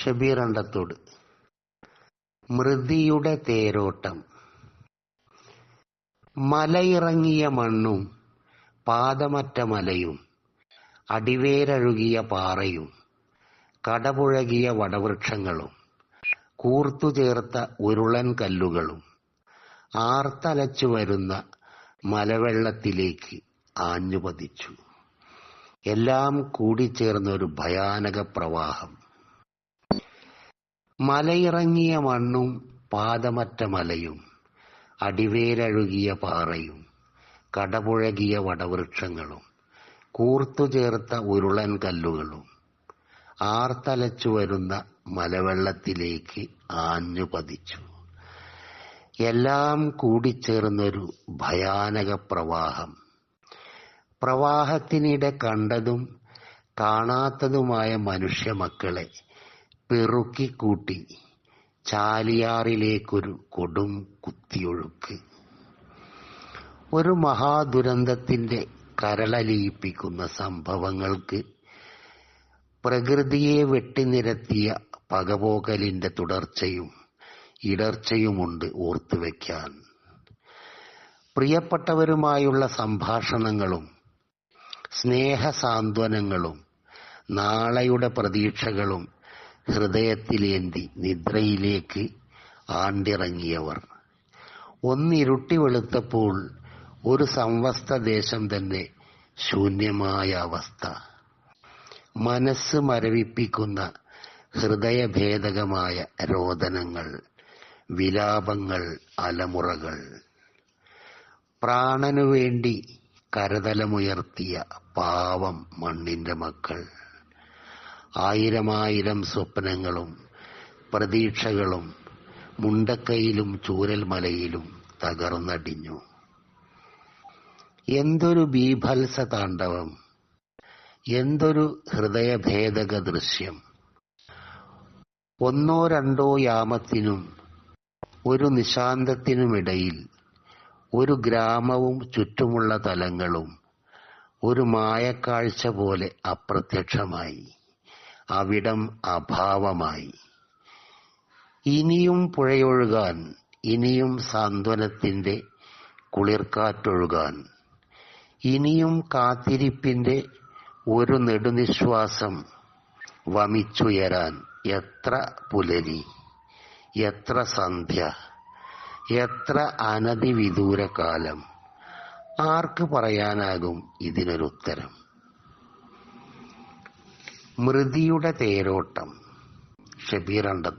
ഷബീർ അണ്ടത്തോട് മൃതിയുടെ തേരോട്ടം. മലയിറങ്ങിയ മണ്ണും പാദമറ്റ മലയും അടിവേരഴുകിയ പാറയും കടപുഴകിയ വടവൃക്ഷങ്ങളും കൂർത്തുചേർത്ത ഉരുളൻ കല്ലുകളും ആർത്തലച്ചു വരുന്ന മലവെള്ളത്തിലേക്ക് ആഞ്ഞുപതിച്ചു. എല്ലാം കൂടിച്ചേർന്നൊരു ഭയാനക പ്രവാഹം. മലയിറങ്ങിയ മണ്ണും പാദമറ്റ മലയും അടിവേരഴുകിയ പാറയും കടപുഴകിയ വടവൃക്ഷങ്ങളും കൂർത്തു ചേർത്ത ഉരുളൻ കല്ലുകളും ആർത്തലച്ചു വരുന്ന മലവെള്ളത്തിലേക്ക് ആഞ്ഞു പതിച്ചു. എല്ലാം കൂടിച്ചേർന്നൊരു ഭയാനക പ്രവാഹം. പ്രവാഹത്തിനിടെ കണ്ടതും കാണാത്തതുമായ മനുഷ്യമക്കളെ പെറുക്കിക്കൂട്ടി. ചാലിയാറിലേക്കൊരു കൊടും കുത്തിയൊഴുക്ക്. ഒരു മഹാദുരന്തത്തിന്റെ കരളലിയിപ്പിക്കുന്ന സംഭവങ്ങൾക്ക് പ്രകൃതിയെ വെട്ടിനിരത്തിയ പകപോകലിന്റെ തുടർച്ചയും ഇടർച്ചയുമുണ്ട് ഓർത്തുവെക്കാൻ പ്രിയപ്പെട്ടവരുമായുള്ള സംഭാഷണങ്ങളും സ്നേഹസാന്ത്വനങ്ങളും നാളെയുടെ പ്രതീക്ഷകളും ഹൃദയത്തിലേന്തി നിദ്രയിലേക്ക് ആണ്ടിറങ്ങിയവർ. ഒന്നിരുട്ടി വെളുത്തപ്പോൾ ഒരു സംവസ്ത ദേശം തന്നെ ശൂന്യമായ അവസ്ഥ. മനസ്സ് മരവിപ്പിക്കുന്ന ഹൃദയഭേദകമായ രോദനങ്ങൾ വിലാപങ്ങൾ അലമുറകൾ. പ്രാണനു വേണ്ടി കരതലമുയർത്തിയ പാവം മണ്ണിന്റെ മക്കൾ. ആയിരമായിരം സ്വപ്നങ്ങളും പ്രതീക്ഷകളും മുണ്ടക്കയിലും ചൂരൽമലയിലും തകർന്നടിഞ്ഞു. എന്തൊരു ബീഭത്സ താണ്ഡവം എന്തൊരു ഹൃദയഭേദക ദൃശ്യം ഒന്നോ രണ്ടോ യാമത്തിനും ഒരു നിശാന്തത്തിനുമിടയിൽ ഒരു ഗ്രാമവും ചുറ്റുമുള്ള തലങ്ങളും ഒരു മായക്കാഴ്ച പോലെ അപ്രത്യക്ഷമായി. അവിടം അഭാവമായി. ഇനിയും പുഴയൊഴുകാൻ ഇനിയും സാന്ത്വനത്തിന്റെ കുളിർക്കാറ്റൊഴുകാൻ ഇനിയും കാത്തിരിപ്പിന്റെ ഒരു നെടുനിശ്വാസം വമിച്ചുയരാൻ എത്ര പുലരി എത്ര സന്ധ്യ എത്ര അനധിവിദൂരകാലം ആർക്ക് പറയാനാകും ഇതിനൊരുത്തരം? മൃതിയുടെ തേരോട്ടം. ഷബീർ അണ്ടത്ത്.